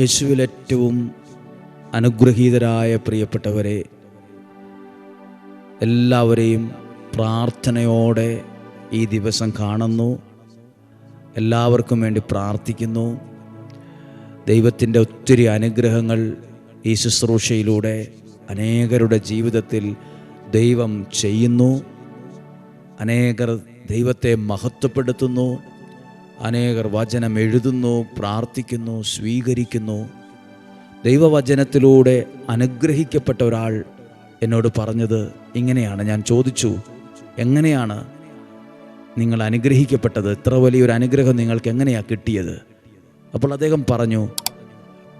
യേശുവിൽ ഏറ്റവും അനുഗ്രഹീതരായ പ്രിയപ്പെട്ടവരെ എല്ലാവരെയും പ്രാർത്ഥനയോടെ ഈ ദിവസം കാണുന്നു. എല്ലാവർക്കും വേണ്ടി പ്രാർത്ഥിക്കുന്നു. ദൈവത്തിന്റെ ഒത്തിരി അനുഗ്രഹങ്ങൾ ഈ ശുശ്രൂഷയിലൂടെ അനേകരുടെ ജീവിതത്തിൽ ദൈവം ചെയ്യുന്നു. അനേകർ ദൈവത്തെ മഹത്വപ്പെടുത്തുന്നു. അനേകർ വചനം എഴുതുന്നു പ്രാർത്ഥിക്കുന്നു സ്വീകരിക്കുന്നു. ദൈവവചനത്തിലൂടെ അനുഗ്രഹിക്കപ്പെട്ട ഒരാൾ എന്നോട് പറഞ്ഞത് ഇങ്ങനെയാണ്. ഞാൻ ചോദിച്ചു എങ്ങനെയാണ് നിങ്ങൾ അനുഗ്രഹിക്കപ്പെട്ടത്? ഇത്ര വലിയൊരു അനുഗ്രഹം നിങ്ങൾക്ക് എങ്ങനെയാണ് കിട്ടിയത്? അപ്പോൾ അദ്ദേഹം പറഞ്ഞു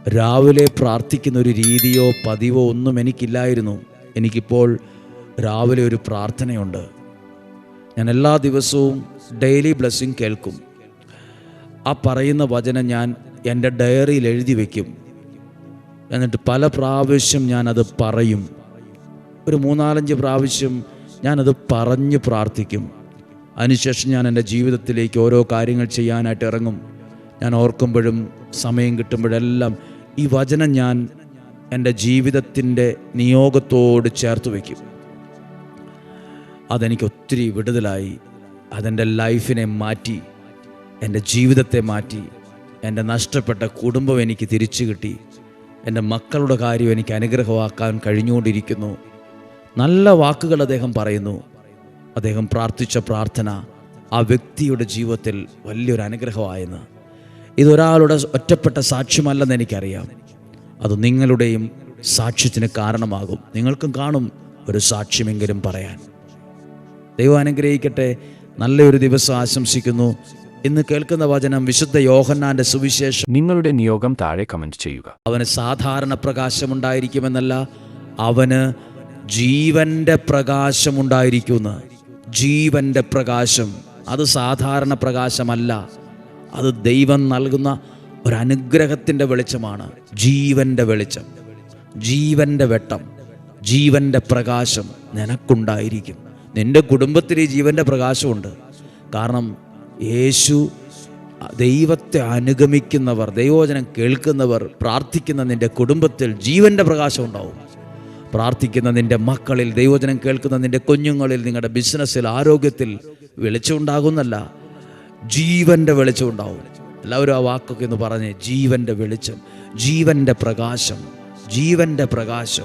രാവിലെ പ്രാർത്ഥിക്കുന്ന ഒരു രീതിയോ പതിവോ ഒന്നും എനിക്കില്ലായിരുന്നു. എനിക്കിപ്പോൾ രാവിലെ ഒരു പ്രാർത്ഥനയുണ്ട്. ഞാൻ എല്ലാ ദിവസവും ഡെയിലി ബ്ലെസ്സിങ് കേൾക്കും. ആ പറയുന്ന വചനം ഞാൻ എന്റെ ഡയറിയിൽ എഴുതി വയ്ക്കും എന്നിട്ട് പല പ്രാവശ്യം ഞാനത് പറയും. ഒരു മൂന്നാലഞ്ച് പ്രാവശ്യം ഞാനത് പറഞ്ഞ് പ്രാർത്ഥിക്കും. അതിനുശേഷം ഞാൻ എന്റെ ജീവിതത്തിലേക്ക് ഓരോ കാര്യങ്ങൾ ചെയ്യാനായിട്ട് ഇറങ്ങും. ഞാൻ ഓർക്കുമ്പോഴും സമയം കിട്ടുമ്പോഴെല്ലാം ഈ വചനം ഞാൻ എന്റെ ജീവിതത്തിന്റെ നിയോഗത്തോട് ചേർത്ത് വയ്ക്കും അതെനിക്ക് ഒത്തിരി വിടുതലായി. അതെന്റെ ലൈഫിനെ മാറ്റി. എന്റെ ജീവിതത്തെ മാറ്റി എന്റെ നഷ്ടപ്പെട്ട കുടുംബം എനിക്ക് തിരിച്ചു കിട്ടി എന്റെ മക്കളുടെ കാര്യം എനിക്ക് അനുഗ്രഹമാക്കാൻ കഴിഞ്ഞുകൊണ്ടിരിക്കുന്നു. നല്ല വാക്കുകൾ അദ്ദേഹം പറയുന്നു. അദ്ദേഹം പ്രാർത്ഥിച്ച പ്രാർത്ഥന ആ വ്യക്തിയുടെ ജീവിതത്തിൽ വലിയൊരു അനുഗ്രഹമായെന്ന്. ഇതൊരാളുടെ ഒറ്റപ്പെട്ട സാക്ഷ്യമല്ലെന്ന് എനിക്കറിയാം. അത് നിങ്ങളുടെയും സാക്ഷ്യത്തിന് കാരണമാകും. നിങ്ങൾക്കും കാണും ഒരു സാക്ഷ്യമെങ്കിലും പറയാൻ. ദൈവം അനുഗ്രഹിക്കട്ടെ. നല്ലൊരു ദിവസം ആശംസിക്കുന്നു. ഇന്ന് കേൾക്കുന്ന വചനം വിശുദ്ധ യോഹന്നാന്റെ സുവിശേഷം. നിങ്ങളുടെ നിയോഗം താഴെ കമന്റ് ചെയ്യുക. അവന് സാധാരണ പ്രകാശമുണ്ടായിരിക്കുമെന്നല്ല അവന് ജീവന്റെ പ്രകാശമുണ്ടായിരിക്കുമെന്ന്. ജീവന്റെ പ്രകാശം അത് സാധാരണ പ്രകാശമല്ല. അത് ദൈവം നൽകുന്ന ഒരു അനുഗ്രഹത്തിന്റെ വെളിച്ചമാണ്. ജീവന്റെ വെളിച്ചം ജീവന്റെ വെട്ടം ജീവന്റെ പ്രകാശം നിനക്കുണ്ടായിരിക്കും. നിന്റെ കുടുംബത്തിൽ ഈ ജീവന്റെ പ്രകാശമുണ്ട്. കാരണം യേശു ദൈവത്തെ അനുഗമിക്കുന്നവർ ദൈവവചനം കേൾക്കുന്നവർ പ്രാർത്ഥിക്കുന്ന നിന്റെ കുടുംബത്തിൽ ജീവന്റെ പ്രകാശം ഉണ്ടാവും. പ്രാർത്ഥിക്കുന്ന നിന്റെ മക്കളിൽ ദൈവവചനം കേൾക്കുന്ന നിന്റെ കുഞ്ഞുങ്ങളിൽ നിങ്ങളുടെ ബിസിനസ്സിൽ ആരോഗ്യത്തിൽ വെളിച്ചമുണ്ടാകുന്നല്ല ജീവന്റെ വെളിച്ചം ഉണ്ടാവും. എല്ലാവരും ആ വാക്കൊക്കെ എന്ന് പറഞ്ഞ്. ജീവന്റെ വെളിച്ചം ജീവന്റെ പ്രകാശം ജീവന്റെ പ്രകാശം.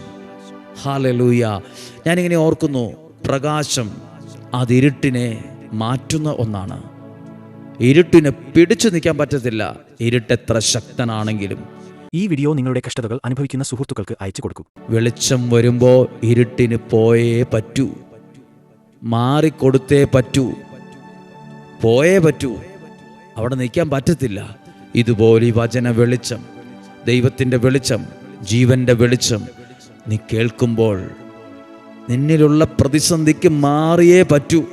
ഹാലലൂയ ഞാനിങ്ങനെ ഓർക്കുന്നു പ്രകാശം അതിരുട്ടിനെ മാറ്റുന്ന ഒന്നാണ്. ഇരുട്ടിന് പിടിച്ചു നിൽക്കാൻ പറ്റത്തില്ല. ഇരുട്ടെത്ര ശക്തനാണെങ്കിലും. ഈ വീഡിയോ നിങ്ങളുടെ കഷ്ടതകൾ അനുഭവിക്കുന്ന സുഹൃത്തുക്കൾക്ക് അയച്ചു കൊടുക്കും. വെളിച്ചം വരുമ്പോൾ ഇരുട്ടിന് പോയേ പറ്റൂ. മാറിക്കൊടുത്തേ പറ്റൂ. പോയേ പറ്റൂ. അവിടെ നിൽക്കാൻ പറ്റത്തില്ല. ഇതുപോലെ ഈ വചന വെളിച്ചം ദൈവത്തിന്റെ വെളിച്ചം ജീവന്റെ വെളിച്ചം നീ കേൾക്കുമ്പോൾ നിന്നിലുള്ള പ്രതിസന്ധിക്ക് മാറിയേ പറ്റൂ.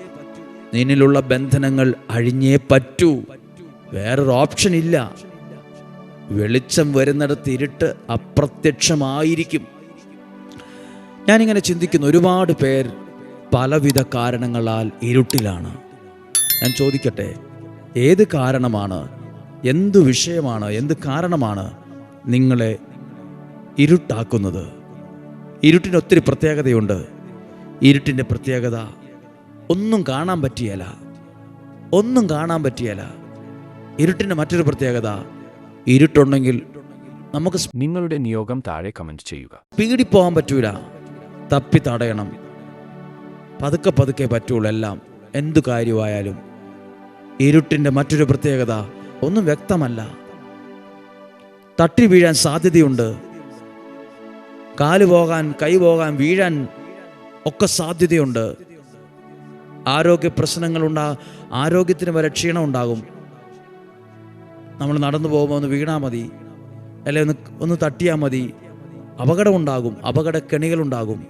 നിന്നിലുള്ള ബന്ധനങ്ങൾ അഴിഞ്ഞേ പറ്റൂ. വേറൊരു ഓപ്ഷൻ ഇല്ല. വെളിച്ചം വരുന്നിടത്ത് ഇരുട്ട് അപ്രത്യക്ഷമായിരിക്കും. ഞാനിങ്ങനെ ചിന്തിക്കുന്ന ഒരുപാട് പേർ പലവിധ കാരണങ്ങളാൽ ഇരുട്ടിലാണ്. ഞാൻ ചോദിക്കട്ടെ ഏത് കാരണമാണ് എന്ത് വിഷയമാണ് എന്ത് കാരണമാണ് നിങ്ങളെ ഇരുട്ടാക്കുന്നത്? ഇരുട്ടിന് ഒത്തിരി പ്രത്യേകതയുണ്ട്. ഇരുട്ടിന്റെ പ്രത്യേകത ഒന്നും കാണാൻ പറ്റിയല്ല. ഒന്നും കാണാൻ പറ്റിയല്ല. ഇരുട്ടിന്റെ മറ്റൊരു പ്രത്യേകത ഇരുട്ടുണ്ടെങ്കിൽ നമുക്ക് നിങ്ങളുടെ നിയോഗം താഴെ കമന്റ് ചെയ്യുക. സ്പീഡിൽ പോകാൻ പറ്റൂല. തപ്പി തടയണം. പതുക്കെ പതുക്കെ പറ്റുള്ളൂ എല്ലാം. എന്തു കാര്യമായാലും. ഇരുട്ടിന്റെ മറ്റൊരു പ്രത്യേകത ഒന്നും വ്യക്തമല്ല. തട്ടി വീഴാൻ സാധ്യതയുണ്ട്. കാൽ പോകാൻ കൈ പോകാൻ വീഴാൻ ഒക്കെ സാധ്യതയുണ്ട്. ആരോഗ്യ പ്രശ്നങ്ങളുണ്ടാ ആരോഗ്യത്തിന് വരെ ക്ഷീണം ഉണ്ടാകും. നമ്മൾ നടന്നു പോകുമ്പോൾ ഒന്ന് വീണാൽ മതി. അല്ലെ ഒന്ന് ഒന്ന് തട്ടിയാൽ മതി. അപകടമുണ്ടാകും അപകട കെണികളുണ്ടാകും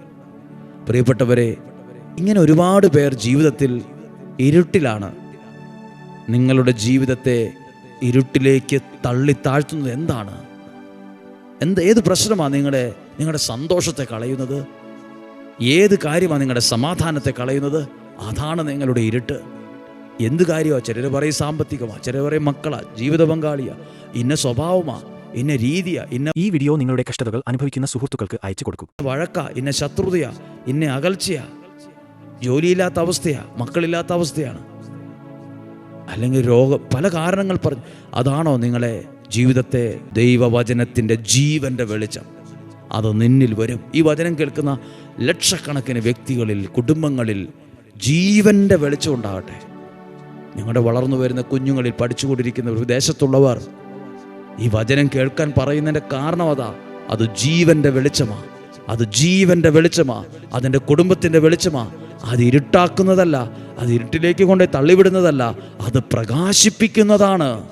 പ്രിയപ്പെട്ടവരെ ഇങ്ങനെ ഒരുപാട് പേർ ജീവിതത്തിൽ ഇരുട്ടിലാണ്. നിങ്ങളുടെ ജീവിതത്തെ ഇരുട്ടിലേക്ക് തള്ളി താഴ്ത്തുന്നത് എന്താണ്? എന്ത് ഏത് പ്രശ്നമാണ് നിങ്ങളുടെ നിങ്ങളുടെ സന്തോഷത്തെ കളയുന്നത്? ഏത് കാര്യമാണ് നിങ്ങളുടെ സമാധാനത്തെ കളയുന്നത്? അതാണ് നിങ്ങളുടെ ഇരുട്ട്. എന്ത് കാര്യമാണ് ചിലർ പറയും സാമ്പത്തികമാണ് ചിലർ പറയും മക്കളാ ജീവിത പങ്കാളിയാ ഇന്ന സ്വഭാവമാ ഇന്ന രീതിയാ ഇന്ന ഈ വീഡിയോ നിങ്ങളുടെ കഷ്ടതകൾ അനുഭവിക്കുന്ന സുഹൃത്തുക്കൾക്ക് അയച്ചു കൊടുക്കും. വഴക്ക ഇന്ന ശത്രുതയാ ഇന്ന അകൽച്ചയാ ജോലിയില്ലാത്ത അവസ്ഥയാ മക്കളില്ലാത്ത അവസ്ഥയാണ്. അല്ലെങ്കിൽ രോഗം പല കാരണങ്ങൾ പറഞ്ഞു. അതാണോ നിങ്ങളെ ജീവിതത്തെ ദൈവവചനത്തിന്റെ ജീവന്റെ വെളിച്ചം? അത് നിന്നിൽ വരും. ഈ വചനം കേൾക്കുന്ന ലക്ഷക്കണക്കിന് വ്യക്തികളിൽ കുടുംബങ്ങളിൽ ജീവന്റെ വെളിച്ചം ഉണ്ടാകട്ടെ. നിങ്ങളുടെ വളർന്നു വരുന്ന കുഞ്ഞുങ്ങളിൽ പഠിച്ചുകൊണ്ടിരിക്കുന്ന വിദേശത്തുള്ളവർ ഈ വചനം കേൾക്കാൻ പറയുന്നതിന്റെ കാരണം അതാ. അത് ജീവന്റെ വെളിച്ചമാ. അത് ജീവന്റെ വെളിച്ചമാ. അതിന്റെ കുടുംബത്തിന്റെ വെളിച്ചമാ. അത് ഇരുട്ടാക്കുന്നതല്ല. അത് ഇരുട്ടിലേക്ക് കൊണ്ട് തള്ളിവിടുന്നതല്ല. അത് പ്രകാശിപ്പിക്കുന്നതാണ്.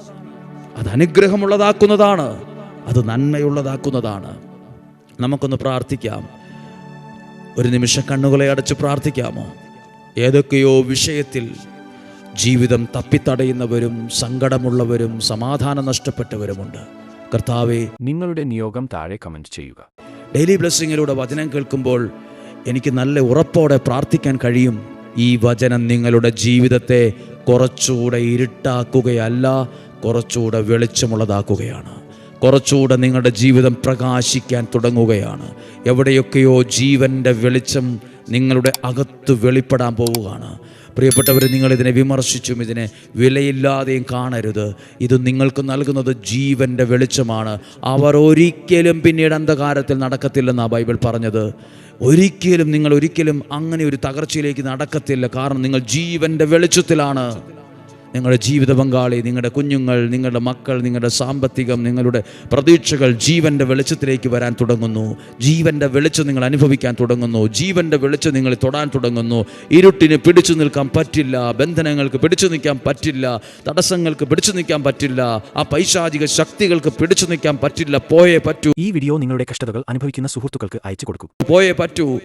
അത് അനുഗ്രഹമുള്ളതാക്കുന്നതാണ്. അത് നന്മയുള്ളതാക്കുന്നതാണ്. നമുക്കൊന്ന് പ്രാർത്ഥിക്കാം. ഒരു നിമിഷം കണ്ണുകളെ അടച്ച് പ്രാർത്ഥിക്കാമോ? ഏതൊക്കെയോ വിഷയത്തിൽ ജീവിതം തപ്പിത്തടയുന്നവരും സങ്കടമുള്ളവരും സമാധാനം നഷ്ടപ്പെട്ടവരുമുണ്ട്. കർത്താവെ നിങ്ങളുടെ നിയോഗം താഴെ കമന്റ് ചെയ്യുക. ഡെയിലി ബ്ലെസ്സിങ്ങിലൂടെ വചനം കേൾക്കുമ്പോൾ എനിക്ക് നല്ല ഉറപ്പോടെ പ്രാർത്ഥിക്കാൻ കഴിയും. ഈ വചനം നിങ്ങളുടെ ജീവിതത്തെ കുറച്ചുകൂടെ ഇരുട്ടാക്കുകയല്ല കുറച്ചുകൂടെ വെളിച്ചമുള്ളതാക്കുകയാണ്. കുറച്ചുകൂടെ നിങ്ങളുടെ ജീവിതം പ്രകാശിക്കാൻ തുടങ്ങുകയാണ്. എവിടെയൊക്കെയോ ജീവന്റെ വെളിച്ചം നിങ്ങളുടെ അകത്ത് വെളിപ്പെടാൻ പോവുകയാണ്. പ്രിയപ്പെട്ടവർ നിങ്ങളിതിനെ വിമർശിച്ചും ഇതിനെ വിലയില്ലാതെയും കാണരുത്. ഇത് നിങ്ങൾക്ക് നൽകുന്നത് ജീവന്റെ വെളിച്ചമാണ്. അവർ ഒരിക്കലും പിന്നീട് അന്ധകാരത്തിൽ നടക്കത്തില്ലെന്നാണ് ബൈബിൾ പറഞ്ഞത്. ഒരിക്കലും നിങ്ങൾ ഒരിക്കലും അങ്ങനെ ഒരു തകർച്ചയിലേക്ക് നടക്കത്തില്ല. കാരണം നിങ്ങൾ ജീവന്റെ വെളിച്ചത്തിലാണ്. നിങ്ങളുടെ ജീവിത പങ്കാളി നിങ്ങളുടെ കുഞ്ഞുങ്ങൾ നിങ്ങളുടെ മക്കൾ നിങ്ങളുടെ സാമ്പത്തികം നിങ്ങളുടെ പ്രതീക്ഷകൾ ജീവന്റെ വെളിച്ചത്തിലേക്ക് വരാൻ തുടങ്ങുന്നു. ജീവന്റെ വെളിച്ചം നിങ്ങൾ അനുഭവിക്കാൻ തുടങ്ങുന്നു. ജീവന്റെ വെളിച്ചം നിങ്ങൾ തൊടാൻ തുടങ്ങുന്നു. ഇരുട്ടിന് പിടിച്ചു നിൽക്കാൻ പറ്റില്ല. ബന്ധനങ്ങൾക്ക് പിടിച്ചു നിൽക്കാൻ പറ്റില്ല. തടസ്സങ്ങൾക്ക് പിടിച്ചു നിൽക്കാൻ പറ്റില്ല. ആ പൈശാചിക ശക്തികൾക്ക് പിടിച്ചു നിൽക്കാൻ പറ്റില്ല. പോയേ പറ്റൂ. ഈ വീഡിയോ നിങ്ങളുടെ കഷ്ടതകൾ അനുഭവിക്കുന്ന സുഹൃത്തുക്കൾക്ക് അയച്ചു കൊടുക്കും. പോയേ പറ്റൂ.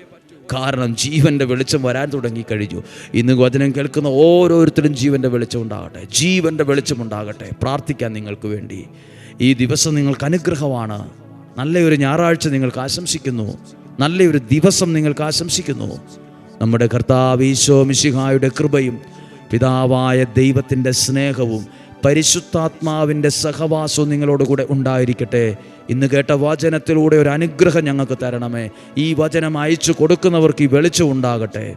കാരണം ജീവന്റെ വെളിച്ചം വരാൻ തുടങ്ങി കഴിഞ്ഞു. ഇന്ന് വചനം കേൾക്കുന്ന ഓരോരുത്തരും ജീവന്റെ വെളിച്ചം ഉണ്ടാകട്ടെ. ജീവന്റെ വെളിച്ചം ഉണ്ടാകട്ടെ. പ്രാർത്ഥിക്കാൻ നിങ്ങൾക്ക് വേണ്ടി. ഈ ദിവസം നിങ്ങൾക്ക് അനുഗ്രഹമാണ്. നല്ലൊരു ഞായറാഴ്ച നിങ്ങൾക്ക് ആശംസിക്കുന്നു. നല്ലൊരു ദിവസം നിങ്ങൾക്ക് ആശംസിക്കുന്നു. നമ്മുടെ കർത്താവ് ഈശോ മിശിഹായുടെ കൃപയും പിതാവായ ദൈവത്തിന്റെ സ്നേഹവും പരിശുദ്ധാത്മാവിന്റെ സഹവാസവും നിങ്ങളോട് കൂടെ ഉണ്ടായിരിക്കട്ടെ. ഇന്ന് കേട്ട വചനത്തിലൂടെ ഒരു അനുഗ്രഹം ഞങ്ങൾക്ക് തരണമേ. ഈ വചനം അയച്ചു കൊടുക്കുന്നവർക്ക് ഈ വെളിച്ചം ഉണ്ടാകട്ടെ.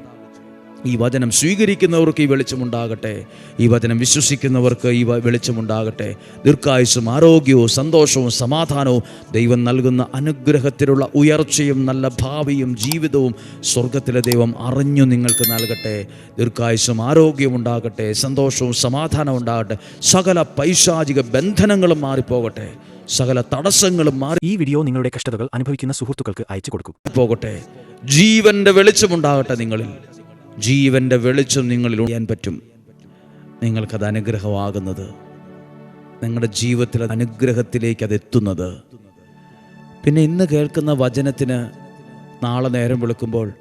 ഈ വചനം സ്വീകരിക്കുന്നവർക്ക് ഈ വെളിച്ചമുണ്ടാകട്ടെ ഈ വചനം വിശ്വസിക്കുന്നവർക്ക് ഈ വെളിച്ചമുണ്ടാകട്ടെ ദീർഘായുസും ആരോഗ്യവും സന്തോഷവും സമാധാനവും ദൈവം നൽകുന്ന അനുഗ്രഹത്തിലുള്ള ഉയർച്ചയും നല്ല ഭാവിയും ജീവിതവും സ്വർഗത്തിലെ ദൈവം അറിഞ്ഞു നിങ്ങൾക്ക് നൽകട്ടെ. ദീർഘായുസും ആരോഗ്യവും ഉണ്ടാകട്ടെ. സന്തോഷവും സമാധാനവും ഉണ്ടാകട്ടെ. സകല പൈശാചിക ബന്ധനങ്ങളും മാറിപ്പോകട്ടെ. സകല തടസ്സങ്ങളും മാറി ഈ വീഡിയോ നിങ്ങളുടെ കഷ്ടതകൾ അനുഭവിക്കുന്ന സുഹൃത്തുക്കൾക്ക് അയച്ചു കൊടുക്കും. പോകട്ടെ. ജീവന്റെ വെളിച്ചമുണ്ടാകട്ടെ നിങ്ങളിൽ. ജീവന്റെ വെളിച്ചം നിങ്ങളിൽ ചെയ്യാൻ പറ്റും. നിങ്ങൾക്കത് അനുഗ്രഹമാകുന്നത്. നിങ്ങളുടെ ജീവിതത്തിൽ അനുഗ്രഹത്തിലേക്ക് അത് എത്തുന്നത്. പിന്നെ ഇന്ന് കേൾക്കുന്ന വചനത്തിന് നാളെ നേരം വിളിക്കുമ്പോൾ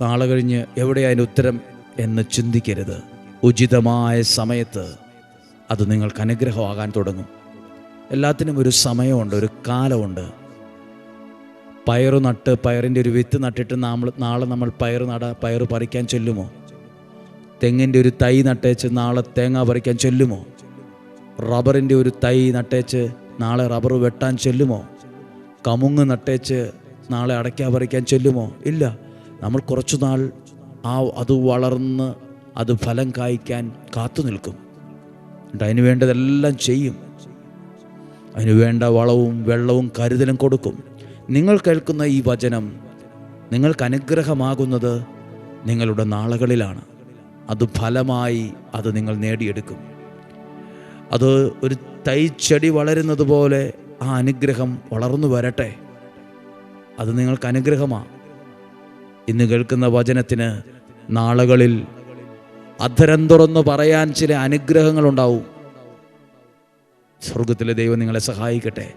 നാളെ കഴിഞ്ഞ് എവിടെയാണ് ഉത്തരം എന്ന് ചിന്തിക്കരുത്. ഉചിതമായ സമയത്ത് അത് നിങ്ങൾക്ക് അനുഗ്രഹമാകാൻ തുടങ്ങും. എല്ലാത്തിനും ഒരു സമയമുണ്ട് ഒരു കാലമുണ്ട്. പയറ് നട്ട് പയറിന്റെ ഒരു വിത്ത് നട്ടിട്ട് നമ്മൾ നാളെ നമ്മൾ പയർ നട പയർ പറിക്കാൻ ചൊല്ലുമോ? തെങ്ങിന്റെ ഒരു തൈ നട്ടേച്ച് നാളെ തേങ്ങ പറിക്കാൻ ചൊല്ലുമോ? റബ്ബറിന്റെ ഒരു തൈ നട്ടേച്ച് നാളെ റബ്ബർ വെട്ടാൻ ചൊല്ലുമോ? കമുങ്ങ് നട്ടേച്ച് നാളെ അടയ്ക്ക പറിക്കാൻ ചെല്ലുമോ? ഇല്ല. നമ്മൾ കുറച്ചു നാൾ ആ അത് വളർന്ന് അത് ഫലം കായ്ക്കാൻ കാത്തു നിൽക്കും. അതിന് വേണ്ടതെല്ലാം ചെയ്യും. അതിന് വേണ്ട വളവും വെള്ളവും കരുതലും കൊടുക്കും. നിങ്ങൾ കേൾക്കുന്ന ഈ വചനം നിങ്ങൾക്ക് അനുഗ്രഹമാകുന്നത് നിങ്ങളുടെ നാളുകളിലാണ്. അത് ഫലമായി അത് നിങ്ങൾ നേടിയെടുക്കും. അത് ഒരു തൈച്ചെടി ചെടി വളരുന്നത് പോലെ ആ അനുഗ്രഹം വളർന്നു വരട്ടെ. അത് നിങ്ങൾക്ക് അനുഗ്രഹമാണ് ഇന്ന് കേൾക്കുന്ന വചനത്തിന് നാളുകളിൽ അധരം തുറന്ന് പറയാൻ ചില അനുഗ്രഹങ്ങളുണ്ടാവും. സ്വർഗത്തിലെ ദൈവം നിങ്ങളെ സഹായിക്കട്ടെ.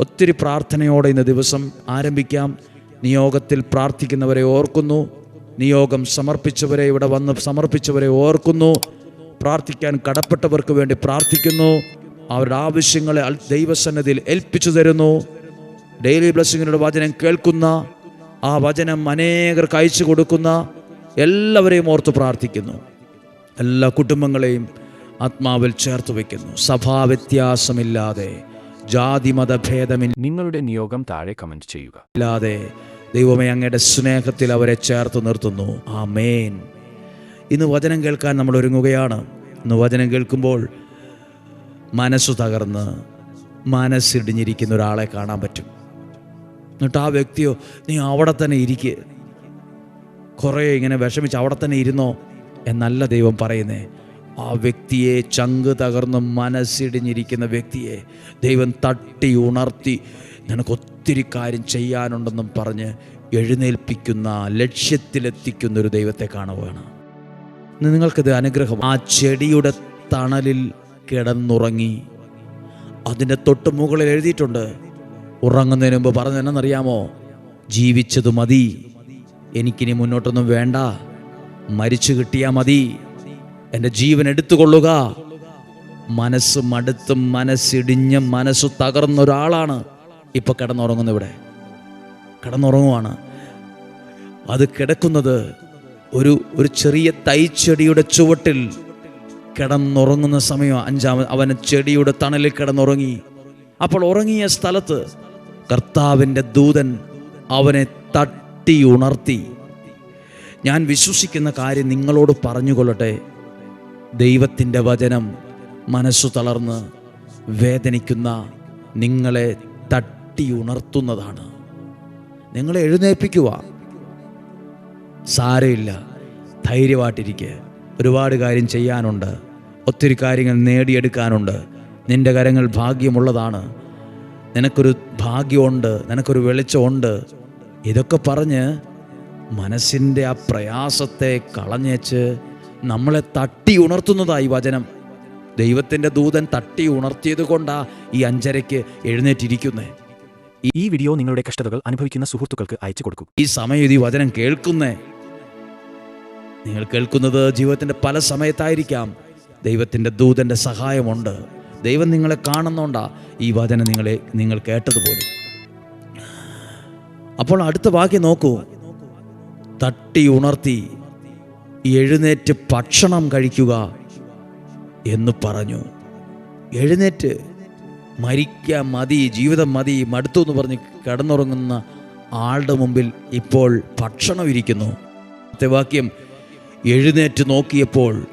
ഒത്തിരി പ്രാർത്ഥനയോടെ ഇന്ന് ദിവസം ആരംഭിക്കാം. നിയോഗത്തിൽ പ്രാർത്ഥിക്കുന്നവരെ ഓർക്കുന്നു. നിയോഗം സമർപ്പിച്ചവരെ ഇവിടെ വന്ന് സമർപ്പിച്ചവരെ ഓർക്കുന്നു. പ്രാർത്ഥിക്കാൻ കടപ്പെട്ടവർക്ക് വേണ്ടി പ്രാർത്ഥിക്കുന്നു. അവരുടെ ആവശ്യങ്ങളെ ദൈവസന്നതിയിൽ ഏൽപ്പിച്ചു തരുന്നു. ഡെയിലി ബ്ലസ്സിങ്ങിനുള്ള വചനം കേൾക്കുന്ന ആ വചനം അനേകർക്ക് അയച്ചു കൊടുക്കുന്ന എല്ലാവരെയും ഓർത്ത് പ്രാർത്ഥിക്കുന്നു. എല്ലാ കുടുംബങ്ങളെയും ആത്മാവിൽ ചേർത്ത് വയ്ക്കുന്നു. ജാതി മത ഭേദമിൽ നിങ്ങളുടെ നിയോഗം താഴെ കമന്റ് ചെയ്യുക. ഇല്ലാതെ ദൈവമേ അങ്ങയുടെ സ്നേഹത്തിൽ അവരെ ചേർത്ത് നിർത്തുന്നു. ആ മേൻ ഇന്ന് വചനം കേൾക്കാൻ നമ്മൾ ഒരുങ്ങുകയാണ്. ഇന്ന് വചനം കേൾക്കുമ്പോൾ മനസ്സ് തകർന്ന് മനസ്സിടിഞ്ഞിരിക്കുന്ന ഒരാളെ കാണാൻ പറ്റും. എന്നിട്ട് ആ വ്യക്തിയോ നീ അവിടെ തന്നെ ഇരിക്കുക കുറേ ഇങ്ങനെ വിഷമിച്ച് അവിടെ തന്നെ ഇരുന്നോ? എന്നല്ല ദൈവം പറയുന്നേ. ആ വ്യക്തിയെ ചങ്ക് തകർന്ന് മനസ്സിടിഞ്ഞിരിക്കുന്ന വ്യക്തിയെ ദൈവം തട്ടി ഉണർത്തി നിനക്ക് ഒത്തിരി കാര്യം ചെയ്യാനുണ്ടെന്നും പറഞ്ഞ് എഴുന്നേൽപ്പിക്കുന്ന ലക്ഷ്യത്തിലെത്തിക്കുന്ന ഒരു ദൈവത്തെ കാണുകയാണ്. നിങ്ങൾക്കിത് അനുഗ്രഹം. ആ ചെടിയുടെ തണലിൽ കിടന്നുറങ്ങി അതിന്റെ തൊട്ട് മുകളിൽ എഴുതിയിട്ടുണ്ട് ഉറങ്ങുന്നതിന് മുമ്പ് പറഞ്ഞെന്നറിയാമോ ജീവിച്ചത് മതി. എനിക്കിനി മുന്നോട്ടൊന്നും വേണ്ട. മരിച്ചു കിട്ടിയാൽ മതി. എന്റെ ജീവൻ എടുത്തുകൊള്ളുക. മനസ്സ് മടുത്തും മനസ്സിടിഞ്ഞ് മനസ്സ് തകർന്ന ഒരാളാണ് ഇപ്പൊ കിടന്നുറങ്ങുന്ന ഇവിടെ. കിടന്നുറങ്ങുവാണ്. അത് കിടക്കുന്നത് ഒരു ഒരു ചെറിയ തൈച്ചെടിയുടെ ചുവട്ടിൽ കിടന്നുറങ്ങുന്ന സമയം അഞ്ചാമ അവൻ ചെടിയുടെ തണലിൽ കിടന്നുറങ്ങി. അപ്പോൾ ഉറങ്ങിയ സ്ഥലത്ത് കർത്താവിന്റെ ദൂതൻ അവനെ തട്ടി ഉണർത്തി. ഞാൻ വിശ്വസിക്കുന്ന കാര്യം നിങ്ങളോട് പറഞ്ഞുകൊള്ളട്ടെ. ദൈവത്തിന്റെ വചനം മനസ്സു തളർന്ന് വേദനിക്കുന്ന നിങ്ങളെ തട്ടി ഉണർത്തുന്നതാണ്. നിങ്ങളെ എഴുന്നേൽപ്പിക്കുക. സാരമില്ല. ധൈര്യമായിട്ടിരിക്കുക ഒരുപാട് കാര്യം ചെയ്യാനുണ്ട്. ഒത്തിരി കാര്യങ്ങൾ നേടിയെടുക്കാനുണ്ട്. നിന്റെ കരങ്ങൾ ഭാഗ്യമുള്ളതാണ്. നിനക്കൊരു ഭാഗ്യമുണ്ട്. നിനക്കൊരു വെളിച്ചമുണ്ട്. ഇതൊക്കെ പറഞ്ഞ് മനസ്സിന്റെ ആ പ്രയാസത്തെ കളഞ്ഞേച്ച് നമ്മളെ തട്ടി ഉണർത്തുന്നതായി വചനം. ദൈവത്തിന്റെ ദൂതൻ തട്ടി ഉണർത്തിയത് കൊണ്ടാ ഈ അഞ്ചരയ്ക്ക് എഴുന്നേറ്റിരിക്കുന്നത് ഈ വീഡിയോ നിങ്ങളുടെ കഷ്ടതകൾ അനുഭവിക്കുന്ന സുഹൃത്തുക്കൾക്ക് അയച്ചു കൊടുക്കും. ഈ സമയം ഈ വചനം കേൾക്കുന്നേ. നിങ്ങൾ കേൾക്കുന്നത് ജീവിതത്തിന്റെ പല സമയത്തായിരിക്കാം. ദൈവത്തിന്റെ ദൂതന്റെ സഹായമുണ്ട്. ദൈവം നിങ്ങളെ കാണുന്നോണ്ടാ ഈ വചനം നിങ്ങളെ നിങ്ങൾ കേട്ടതുപോലെ. അപ്പോൾ അടുത്ത വാക്യം നോക്കൂ. തട്ടി ഉണർത്തി. എഴുന്നേറ്റ് ഭക്ഷണം കഴിക്കുക എന്ന് പറഞ്ഞു. എഴുന്നേറ്റ് മരിക്കാൻ മതി ജീവിതം മതി മടുത്തു എന്ന് പറഞ്ഞ് കിടന്നുറങ്ങുന്ന ആളുടെ മുമ്പിൽ ഇപ്പോൾ ഭക്ഷണം ഇരിക്കുന്നു. വാക്യം എഴുന്നേറ്റ് നോക്കിയപ്പോൾ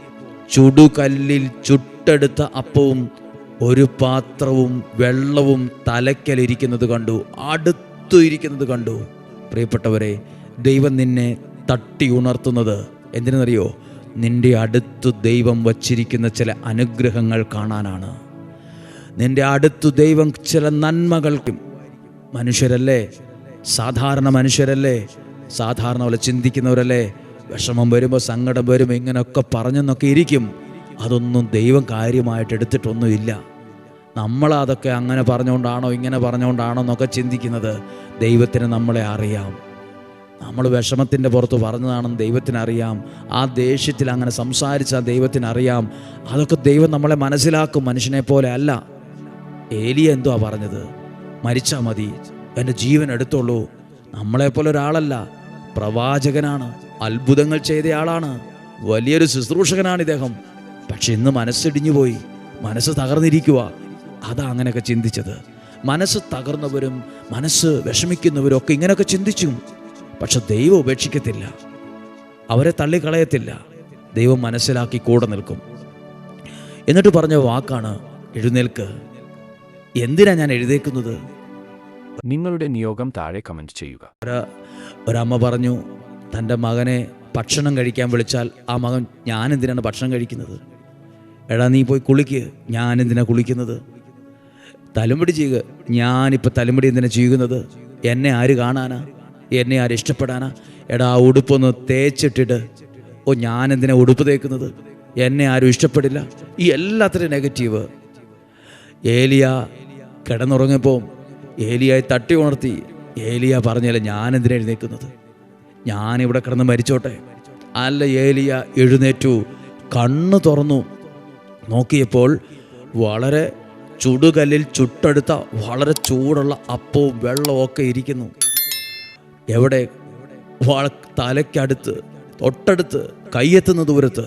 ചുടുകല്ലിൽ ചുട്ടെടുത്ത അപ്പവും ഒരു പാത്രവും വെള്ളവും തലയ്ക്കലിരിക്കുന്നത് കണ്ടു അടുത്തു ഇരിക്കുന്നത് കണ്ടു. പ്രിയപ്പെട്ടവരെ ദൈവം നിന്നെ തട്ടി ഉണർത്തുന്നത് എന്തിനറിയോ നിന്റെ അടുത്ത് ദൈവം വച്ചിരിക്കുന്ന ചില അനുഗ്രഹങ്ങൾ കാണാനാണ്. നിന്റെ അടുത്ത് ദൈവം ചില നന്മകൾക്കും മനുഷ്യരല്ലേ? സാധാരണ മനുഷ്യരല്ലേ? സാധാരണ പോലെ ചിന്തിക്കുന്നവരല്ലേ? വിഷമം വരുമ്പോൾ സങ്കടം വരുമ്പോൾ ഇങ്ങനെയൊക്കെ പറഞ്ഞെന്നൊക്കെ ഇരിക്കും. അതൊന്നും ദൈവം കാര്യമായിട്ട് എടുത്തിട്ടൊന്നുമില്ല. നമ്മളതൊക്കെ അങ്ങനെ പറഞ്ഞുകൊണ്ടാണോ ഇങ്ങനെ പറഞ്ഞുകൊണ്ടാണോ എന്നൊക്കെ ചിന്തിക്കുന്നത് ദൈവത്തിന് നമ്മളെ അറിയാം. നമ്മൾ വിഷമത്തിന്റെ പുറത്ത് പറഞ്ഞതാണെന്ന് ദൈവത്തിനറിയാം. ആ ദേഷ്യത്തിൽ അങ്ങനെ സംസാരിച്ച ദൈവത്തിനറിയാം. അതൊക്കെ ദൈവം നമ്മളെ മനസ്സിലാക്കും. മനുഷ്യനെ പോലെ അല്ല. ഏലിയ എന്തുവാ പറഞ്ഞത്? മരിച്ചാൽ മതി. എന്റെ ജീവൻ എടുത്തോളൂ. നമ്മളെപ്പോലെ ഒരാളല്ല. പ്രവാചകനാണ്. അത്ഭുതങ്ങൾ ചെയ്തയാളാണ് വലിയൊരു ശുശ്രൂഷകനാണ് ഇദ്ദേഹം. പക്ഷെ ഇന്ന് മനസ്സിടിഞ്ഞു പോയി. മനസ്സ് തകർന്നിരിക്കുക അതാ അങ്ങനെയൊക്കെ ചിന്തിച്ചത്. മനസ്സ് തകർന്നവരും മനസ്സ് വിഷമിക്കുന്നവരും ഒക്കെ ഇങ്ങനെയൊക്കെ ചിന്തിച്ചു. പക്ഷെ ദൈവം ഉപേക്ഷിക്കത്തില്ല. അവരെ തള്ളിക്കളയത്തില്ല. ദൈവം മനസ്സിലാക്കി കൂടെ നിൽക്കും. എന്നിട്ട് പറഞ്ഞ വാക്കാണ് എഴുന്നേൽക്ക്. എന്തിനാ ഞാൻ എഴുതേക്കുന്നത് നിങ്ങളുടെ നിയോഗം താഴെ കമന്റ് ചെയ്യുക. ഒരു ഒരമ്മ പറഞ്ഞു തന്റെ മകനെ ഭക്ഷണം കഴിക്കാൻ വിളിച്ചാൽ ആ മകൻ ഞാൻ എന്തിനാണ് ഭക്ഷണം കഴിക്കുന്നത്? എടാ നീ പോയി കുളിക്ക്. ഞാൻ എന്തിനാ കുളിക്കുന്നത്? തലമുടി ചെയ്യുക. ഞാനിപ്പോൾ തലമുടി എന്തിനാ ചെയ്യുന്നത്? എന്നെ ആര് കാണാനാ? എന്നെ ആര് ഇഷ്ടപ്പെടാനാ? എടാ ആ ഉടുപ്പൊന്ന് തേച്ചിട്ടിട്ട്. ഓ ഞാൻ എന്തിനാ ഉടുപ്പ് തേക്കുന്നത്? എന്നെ ആരും ഇഷ്ടപ്പെടില്ല. ഈ എല്ലാത്തിനും നെഗറ്റീവ്. ഏലിയ കിടന്നുറങ്ങിയപ്പോൾ ഏലിയായി തട്ടി ഉണർത്തി. ഏലിയ പറഞ്ഞാൽ ഞാൻ എഴുന്നേൽക്കുന്നത്? എഴുന്നേക്കുന്നത് ഞാനിവിടെ കിടന്ന് മരിച്ചോട്ടെ. അല്ല ഏലിയ എഴുന്നേറ്റു. കണ്ണ് തുറന്നു. നോക്കിയപ്പോൾ വളരെ ചുടുകല്ലിൽ ചുട്ടെടുത്ത വളരെ ചൂടുള്ള അപ്പവും വെള്ളവും ഒക്കെ ഇരിക്കുന്നു. എവിടെ വള തലയ്ക്കടുത്ത് തൊട്ടടുത്ത് കയ്യെത്തുന്ന ദൂരത്ത്.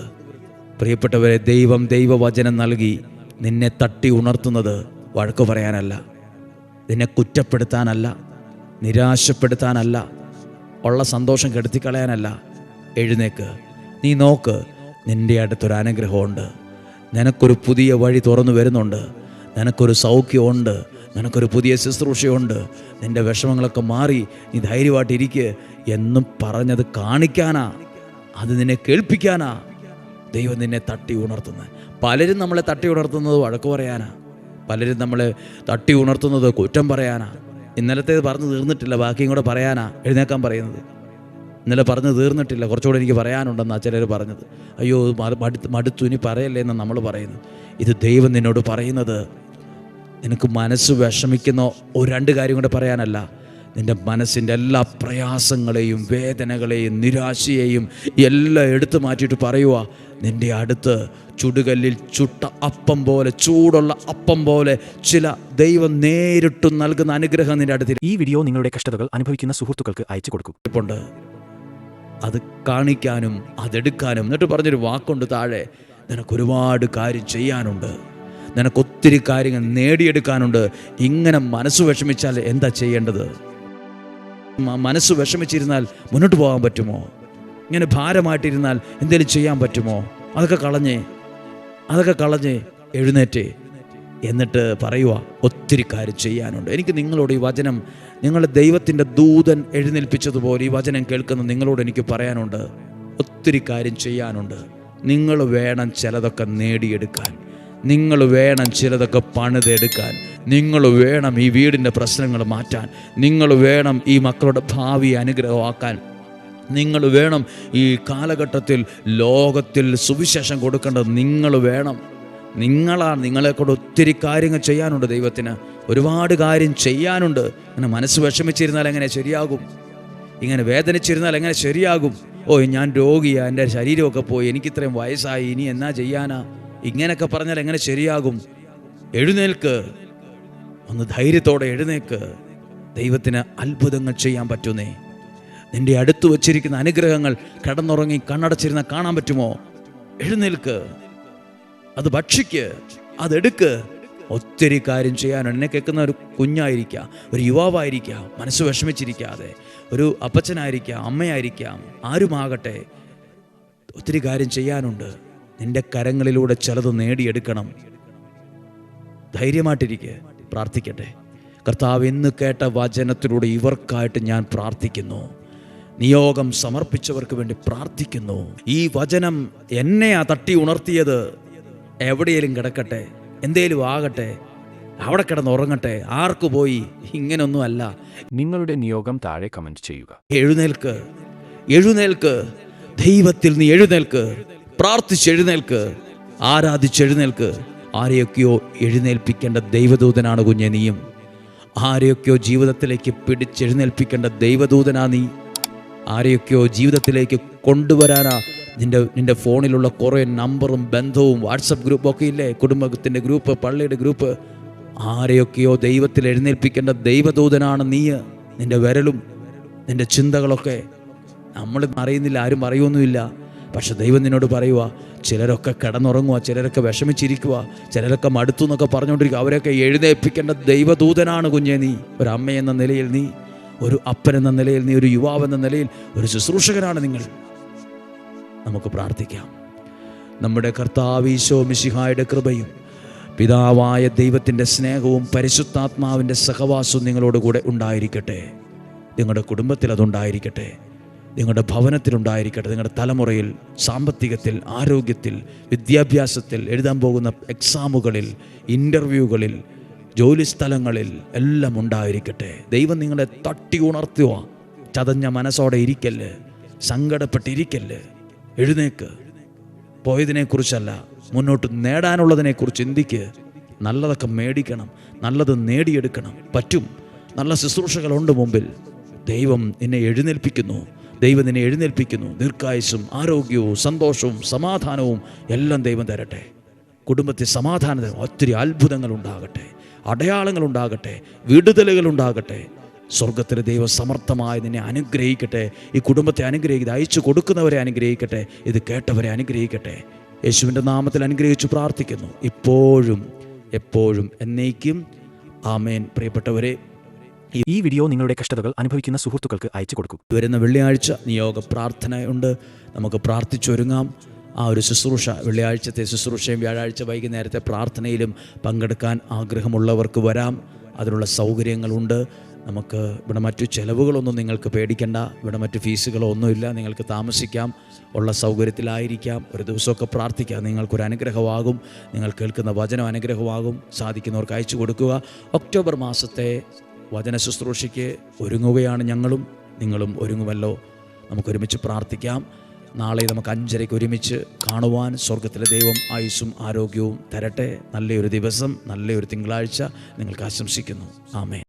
പ്രിയപ്പെട്ടവരെ ദൈവം ദൈവവചനം നൽകി നിന്നെ തട്ടി ഉണർത്തുന്നത് വഴക്ക് പറയാനല്ല. നിന്നെ കുറ്റപ്പെടുത്താനല്ല നിരാശപ്പെടുത്താനല്ല ഉള്ള സന്തോഷം കെടുത്തിക്കളയാനല്ല. എഴുന്നേക്ക്. നീ നോക്ക് നിന്റെ അടുത്തൊരു അനുഗ്രഹമുണ്ട്. നിനക്കൊരു പുതിയ വഴി തുറന്നു വരുന്നുണ്ട്. നിനക്കൊരു സൗഖ്യമുണ്ട്. നിനക്കൊരു പുതിയ ശുശ്രൂഷയുണ്ട്. നിന്റെ വിഷമങ്ങളൊക്കെ മാറി നീ ധൈര്യമായിട്ടിരിക്കുക എന്നും പറഞ്ഞത് കാണിക്കാനാ. അത് നിന്നെ കേൾപ്പിക്കാനാ. ദൈവം നിന്നെ തട്ടി ഉണർത്തുന്നത് പലരും നമ്മളെ തട്ടി ഉണർത്തുന്നത് വഴക്ക് പറയാനാ. പലരും നമ്മളെ തട്ടി ഉണർത്തുന്നത് കുറ്റം പറയാനാ. ഇന്നലത്തേത് പറഞ്ഞു തീർന്നിട്ടില്ല ബാക്കിയും കൂടെ പറയാനാ. എഴുന്നേക്കാൻ പറയുന്നത്. ഇന്നലെ പറഞ്ഞു തീർന്നിട്ടില്ല കുറച്ചുകൂടെ എനിക്ക് പറയാനുണ്ടെന്നാ ചിലർ പറഞ്ഞത്. അയ്യോ മടുത്തു ഇനി പറയല്ലേ എന്ന് നമ്മൾ പറയുന്നു ഇത് ദൈവം നിന്നോട് പറയുന്നത്. നിനക്ക് മനസ്സ് വിഷമിക്കുന്ന ഒരു രണ്ട് കാര്യം കൂടെ പറയാനല്ല. നിന്റെ മനസ്സിന്റെ എല്ലാ പ്രയാസങ്ങളെയും വേദനകളെയും നിരാശയെയും എല്ലാം എടുത്തു മാറ്റിയിട്ട് പറയുക നിന്റെ അടുത്ത് ചുടുകല്ലിൽ ചുട്ട അപ്പം പോലെ ചൂടുള്ള അപ്പം പോലെ ചില ദൈവം നേരിട്ട് നൽകുന്ന അനുഗ്രഹം നിന്റെ അടുത്ത് ഈ വീഡിയോ നിങ്ങളുടെ കഷ്ടതകൾ അനുഭവിക്കുന്ന സുഹൃത്തുക്കൾക്ക് അയച്ചു കൊടുക്കും. ഇപ്പോണ്ട് അത് കാണിക്കാനും അതെടുക്കാനും എന്നിട്ട് പറഞ്ഞൊരു വാക്കുണ്ട് താഴെ നിനക്ക് ഒരുപാട് കാര്യം ചെയ്യാനുണ്ട്. നിനക്ക് ഒത്തിരി കാര്യങ്ങൾ നേടിയെടുക്കാനുണ്ട്. ഇങ്ങനെ മനസ്സ് വിഷമിച്ചാൽ എന്താ ചെയ്യേണ്ടത്? മനസ്സ് വിഷമിച്ചിരുന്നാൽ മുന്നോട്ട് പോകാൻ പറ്റുമോ? ഇങ്ങനെ ഭാരമായിട്ടിരുന്നാൽ എന്തെങ്കിലും ചെയ്യാൻ പറ്റുമോ? അതൊക്കെ കളഞ്ഞേ അതൊക്കെ കളഞ്ഞ് എഴുന്നേറ്റേ എന്നിട്ട് പറയുക ഒത്തിരി കാര്യം ചെയ്യാനുണ്ട്. എനിക്ക് നിങ്ങളോട് ഈ വചനം നിങ്ങൾ ദൈവത്തിന്റെ ദൂതൻ എഴുന്നേൽപ്പിച്ചതുപോലെ ഈ വചനം കേൾക്കുന്ന നിങ്ങളോട് എനിക്ക് പറയാനുണ്ട്. ഒത്തിരി കാര്യം ചെയ്യാനുണ്ട്. നിങ്ങൾ വേണം ചിലതൊക്കെ നേടിയെടുക്കാൻ. നിങ്ങൾ വേണം ചിലതൊക്കെ പണിതെടുക്കാൻ നിങ്ങൾ വേണം ഈ വീടിന്റെ പ്രശ്നങ്ങൾ മാറ്റാൻ. നിങ്ങൾ വേണം ഈ മക്കളുടെ ഭാവി അനുഗ്രഹമാക്കാൻ. നിങ്ങൾ വേണം ഈ കാലഘട്ടത്തിൽ ലോകത്തിൽ സുവിശേഷം കൊടുക്കേണ്ടത് നിങ്ങൾ വേണം. നിങ്ങളാണ് നിങ്ങളെക്കൊണ്ട് ഒത്തിരി കാര്യങ്ങൾ ചെയ്യാനുണ്ട് ദൈവത്തിന്. ഒരുപാട് കാര്യം ചെയ്യാനുണ്ട്. അങ്ങനെ മനസ്സ് വിഷമിച്ചിരുന്നാൽ എങ്ങനെ ശരിയാകും? ഇങ്ങനെ വേദനിച്ചിരുന്നാൽ എങ്ങനെ ശരിയാകും? ഓ ഞാൻ രോഗിയാ. എന്റെ ശരീരമൊക്കെ പോയി. എനിക്കിത്രയും വയസ്സായി. ഇനി എന്നാ ചെയ്യാനാ? ഇങ്ങനെയൊക്കെ പറഞ്ഞാൽ എങ്ങനെ ശരിയാകും? എഴുന്നേൽക്ക്. ഒന്ന് ധൈര്യത്തോടെ എഴുന്നേൽക്ക്. ദൈവത്തിന് അത്ഭുതങ്ങൾ ചെയ്യാൻ പറ്റുന്നേ. നിന്റെ അടുത്ത് വച്ചിരിക്കുന്ന അനുഗ്രഹങ്ങൾ കടന്നുറങ്ങി കണ്ണടച്ചിരുന്ന കാണാൻ പറ്റുമോ? എഴുന്നേൽക്ക്. അത് ഭക്ഷിക്ക്. അതെടുക്ക്. ഒത്തിരി കാര്യം ചെയ്യാൻ എന്നെ കേൾക്കുന്ന ഒരു കുഞ്ഞായിരിക്കാം ഒരു യുവാവായിരിക്കാം മനസ്സ് വിഷമിച്ചിരിക്കാതെ ഒരു അപ്പച്ചനായിരിക്കാം അമ്മയായിരിക്കാം ആരുമാകട്ടെ. ഒത്തിരി കാര്യം ചെയ്യാനുണ്ട്. നിന്റെ കരങ്ങളിലൂടെ ചിലത് നേടിയെടുക്കണം. ധൈര്യമായിട്ടിരിക്കുക പ്രാർത്ഥിക്കട്ടെ. കർത്താവ് ഇന്ന് കേട്ട വചനത്തിലൂടെ ഇവർക്കായിട്ട് ഞാൻ പ്രാർത്ഥിക്കുന്നു. നിയോഗം സമർപ്പിച്ചവർക്ക് വേണ്ടി പ്രാർത്ഥിക്കുന്നു. ഈ വചനം എന്നെയാ തട്ടി ഉണർത്തിയത് എവിടെയെങ്കിലും കിടക്കട്ടെ എന്തേലും ആകട്ടെ അവിടെ കിടന്ന് ഉറങ്ങട്ടെ ആർക്ക് പോയി ഇങ്ങനൊന്നും അല്ല. നിങ്ങളുടെ നിയോഗം താഴെ കമന്റ് ചെയ്യുക. എഴുന്നേൽക്ക് എഴുന്നേൽക്ക് ദൈവത്തിൽ നീ എഴുന്നേൽക്ക്. പ്രാർത്ഥിച്ച് എഴുന്നേൽക്ക് ആരാധിച്ച് എഴുന്നേൽക്ക് ആരെയൊക്കെയോ എഴുന്നേൽപ്പിക്കേണ്ട ദൈവദൂതനാണ് കുഞ്ഞെ നീയും. ആരെയൊക്കെയോ ജീവിതത്തിലേക്ക് പിടിച്ചെഴുന്നേൽപ്പിക്കേണ്ട ദൈവദൂതനാ നീ. ആരെയൊക്കെയോ ജീവിതത്തിലേക്ക് കൊണ്ടുവരാനാ നിന്റെ നിന്റെ ഫോണിലുള്ള കുറേ നമ്പറും ബന്ധവും വാട്സപ്പ് ഗ്രൂപ്പും ഒക്കെ ഇല്ലേ? കുടുംബത്തിന്റെ ഗ്രൂപ്പ് പള്ളിയുടെ ഗ്രൂപ്പ്. ആരെയൊക്കെയോ ദൈവത്തിൽ എഴുന്നേൽപ്പിക്കേണ്ട ദൈവദൂതനാണ് നീ. നിന്റെ വിരലും നിന്റെ ചിന്തകളൊക്കെ. നമ്മൾ അറിയുന്നില്ല ആരും അറിയൊന്നുമില്ല പക്ഷെ ദൈവം നിന്നോട് പറയുക ചിലരൊക്കെ കിടന്നുറങ്ങുക ചിലരൊക്കെ വിഷമിച്ചിരിക്കുക ചിലരൊക്കെ മടുത്തു എന്നൊക്കെ പറഞ്ഞുകൊണ്ടിരിക്കുക അവരൊക്കെ എഴുന്നേൽപ്പിക്കേണ്ട ദൈവദൂതനാണ് കുഞ്ഞെ നീ. ഒരു അമ്മ എന്ന നിലയിൽ നീ ഒരു അപ്പൻ എന്ന നിലയിൽ നീ ഒരു യുവാവ് എന്ന നിലയിൽ ഒരു ശുശ്രൂഷകനാണ് നിങ്ങൾ. നമുക്ക് പ്രാർത്ഥിക്കാം. നമ്മുടെ കർത്താവീശോ മിശിഹായുടെ കൃപയും പിതാവായ ദൈവത്തിന്റെ സ്നേഹവും പരിശുദ്ധാത്മാവിന്റെ സഹവാസവും നിങ്ങളോട് കൂടെ ഉണ്ടായിരിക്കട്ടെ. നിങ്ങളുടെ കുടുംബത്തിൽ അതുണ്ടായിരിക്കട്ടെ. നിങ്ങളുടെ ഭവനത്തിലുണ്ടായിരിക്കട്ടെ നിങ്ങളുടെ തലമുറയിൽ സാമ്പത്തികത്തിൽ ആരോഗ്യത്തിൽ വിദ്യാഭ്യാസത്തിൽ എഴുതാൻ പോകുന്ന എക്സാമുകളിൽ ഇന്റർവ്യൂകളിൽ ജോലി സ്ഥലങ്ങളിൽ എല്ലാം ഉണ്ടായിരിക്കട്ടെ. ദൈവം നിങ്ങളെ തട്ടി ഉണർത്തുക ചതഞ്ഞ മനസ്സോടെ ഇരിക്കല്ല്? സങ്കടപ്പെട്ടിരിക്കല്ല്? എഴുന്നേക്ക്. പോയതിനെക്കുറിച്ചല്ല മുന്നോട്ട് നേടാനുള്ളതിനെക്കുറിച്ച് ചിന്തിക്ക്. നല്ലതൊക്കെ മേടിക്കണം നല്ലത് നേടിയെടുക്കണം. പറ്റും. നല്ല ശുശ്രൂഷകളുണ്ട് മുമ്പിൽ. ദൈവം എന്നെ എഴുന്നേൽപ്പിക്കുന്നു. ദൈവം നിന്നെ എഴുന്നേൽപ്പിക്കുന്നു. ദീർഘായുസും ആരോഗ്യവും സന്തോഷവും സമാധാനവും എല്ലാം ദൈവം തരട്ടെ. കുടുംബത്തിൽ സമാധാനത്തിന് ഒത്തിരി അത്ഭുതങ്ങൾ ഉണ്ടാകട്ടെ അടയാളങ്ങൾ ഉണ്ടാകട്ടെ വിടുതലുകൾ ഉണ്ടാകട്ടെ സ്വർഗത്തിലെ ദൈവം സമർത്ഥമായി നിന്നെ അനുഗ്രഹിക്കട്ടെ. ഈ കുടുംബത്തെ അനുഗ്രഹിക്കട്ടെ. അയച്ചു കൊടുക്കുന്നവരെ അനുഗ്രഹിക്കട്ടെ. ഇത് കേട്ടവരെ അനുഗ്രഹിക്കട്ടെ. യേശുവിന്റെ നാമത്തിൽ അനുഗ്രഹിച്ചു പ്രാർത്ഥിക്കുന്നു. ഇപ്പോഴും എപ്പോഴും എന്നേക്കും. ആമേൻ. പ്രിയപ്പെട്ടവരെ ഈ വീഡിയോ നിങ്ങളുടെ കഷ്ടതകൾ അനുഭവിക്കുന്ന സുഹൃത്തുക്കൾക്ക് അയച്ചു കൊടുക്കും. വരുന്ന വെള്ളിയാഴ്ച നിയോഗ പ്രാർത്ഥനയുണ്ട്. നമുക്ക് പ്രാർത്ഥിച്ചൊരുങ്ങാം. ആ ഒരു ശുശ്രൂഷ വെള്ളിയാഴ്ചത്തെ ശുശ്രൂഷയും വ്യാഴാഴ്ച വൈകുന്നേരത്തെ പ്രാർത്ഥനയിലും പങ്കെടുക്കാൻ ആഗ്രഹമുള്ളവർക്ക് വരാം. അതിനുള്ള സൗകര്യങ്ങളുണ്ട്. നമുക്ക് ഇവിടെ മറ്റു ചിലവുകളൊന്നും നിങ്ങൾക്ക് പേടിക്കണ്ട. ഇവിടെ മറ്റു ഫീസുകളോ ഒന്നുമില്ല നിങ്ങൾക്ക് താമസിക്കാം. ഉള്ള സൗകര്യത്തിലായിരിക്കാം. ഒരു ദിവസമൊക്കെ പ്രാർത്ഥിക്കാം. നിങ്ങൾക്കൊരു അനുഗ്രഹമാകും. നിങ്ങൾ കേൾക്കുന്ന വചനം അനുഗ്രഹമാകും. സാധിക്കുന്നവർക്ക് അയച്ചു കൊടുക്കുക. ഒക്ടോബർ മാസത്തെ വചന ശുശ്രൂഷയ്ക്ക് ഒരുങ്ങുകയാണ് ഞങ്ങളും നിങ്ങളും ഒരുങ്ങുമല്ലോ. നമുക്കൊരുമിച്ച് പ്രാർത്ഥിക്കാം. നാളെ നമുക്ക് അഞ്ചരയ്ക്ക് ഒരുമിച്ച് കാണുവാൻ സ്വർഗത്തിലെ ദൈവം ആയുസ്സും ആരോഗ്യവും തരട്ടെ. നല്ലൊരു ദിവസം നല്ലൊരു തിങ്കളാഴ്ച നിങ്ങൾക്ക് ആശംസിക്കുന്നു. ആമേ